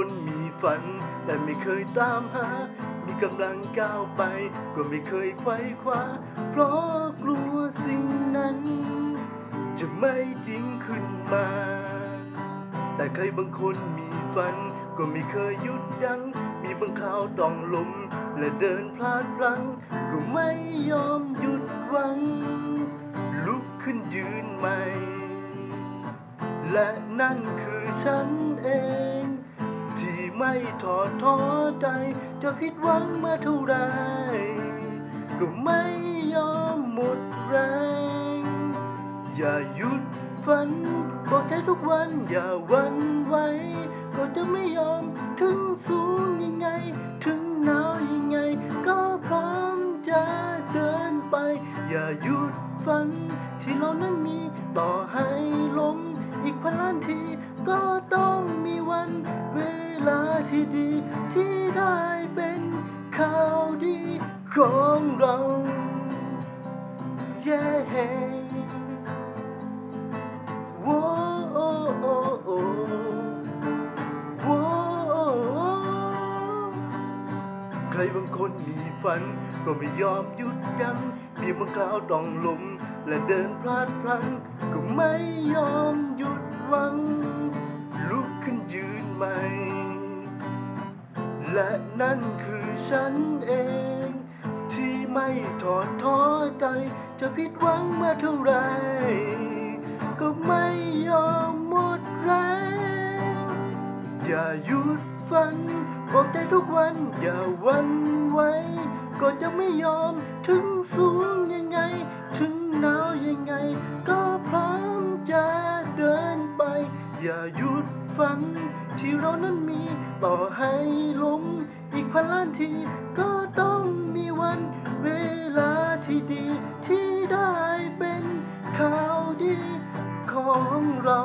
คนมีฝัน แต่ไม่เคยตามหา มีกำลังก้าวไป ก็ไม่เคยไขว้คว้า เพราะกลัวสิ่งนั้น จะไม่จริงขึ้นมา แต่ใครบางคนมีฝัน ก็ไม่เคยหยุดยัง้ง มีบางคราวต้องล้มและเดินพลาดพลั้ง ก็ไม่ยอมหยุดหวัง ลุกขึ้นยืนใหม่ และนั่นคือฉันเอง ที่ไม่ถอดท้อใจ จะผิดหวังมาเท่าไร ก็ไม่ยอมหมดแรง อย่าหยุดฝันบอกใจทุกวันอย่าหวันไหว ก็จะไม่ยอมถึงสูงยังไง ถึงหนาวยังไง ก็พร้อมจะเดินไป อย่าหยุดฝันที่เรานั้นมีต่อให้ล้มอีกพันล้านที ที่ดีที่ได้เป็นข่าวดีของเราเย้โว้โอ้โอ้โอ้โว้ใครบางคนมีฝัน ก็ไม่ยอมหยุดยั้งมีบางคราวต้องล้มและเดินพลาดพลั้งก็ไม่ยอมหยุดหวัง ลุกขึ้นยืนใหม่ และนั่นคือฉันเอง ที่ไม่ถอดท้อใจ จะผิดหวังมาเท่าไร ก็ไม่ยอมหมดแรงอย่าหยุดฝันบอกใจทุกวันอย่าวันไหวก็จะไม่ยอมถึงสูงยังไง ถึงหนาวยังไง ก็พร้อมจะเดินไป อย่าหยุดฝันที่เรานั้นมี ต่อให้ล้มอีกพันล้านทีก็ต้องมีวัน เวลาที่ดีที่ได้เป็นข่าวดีของเรา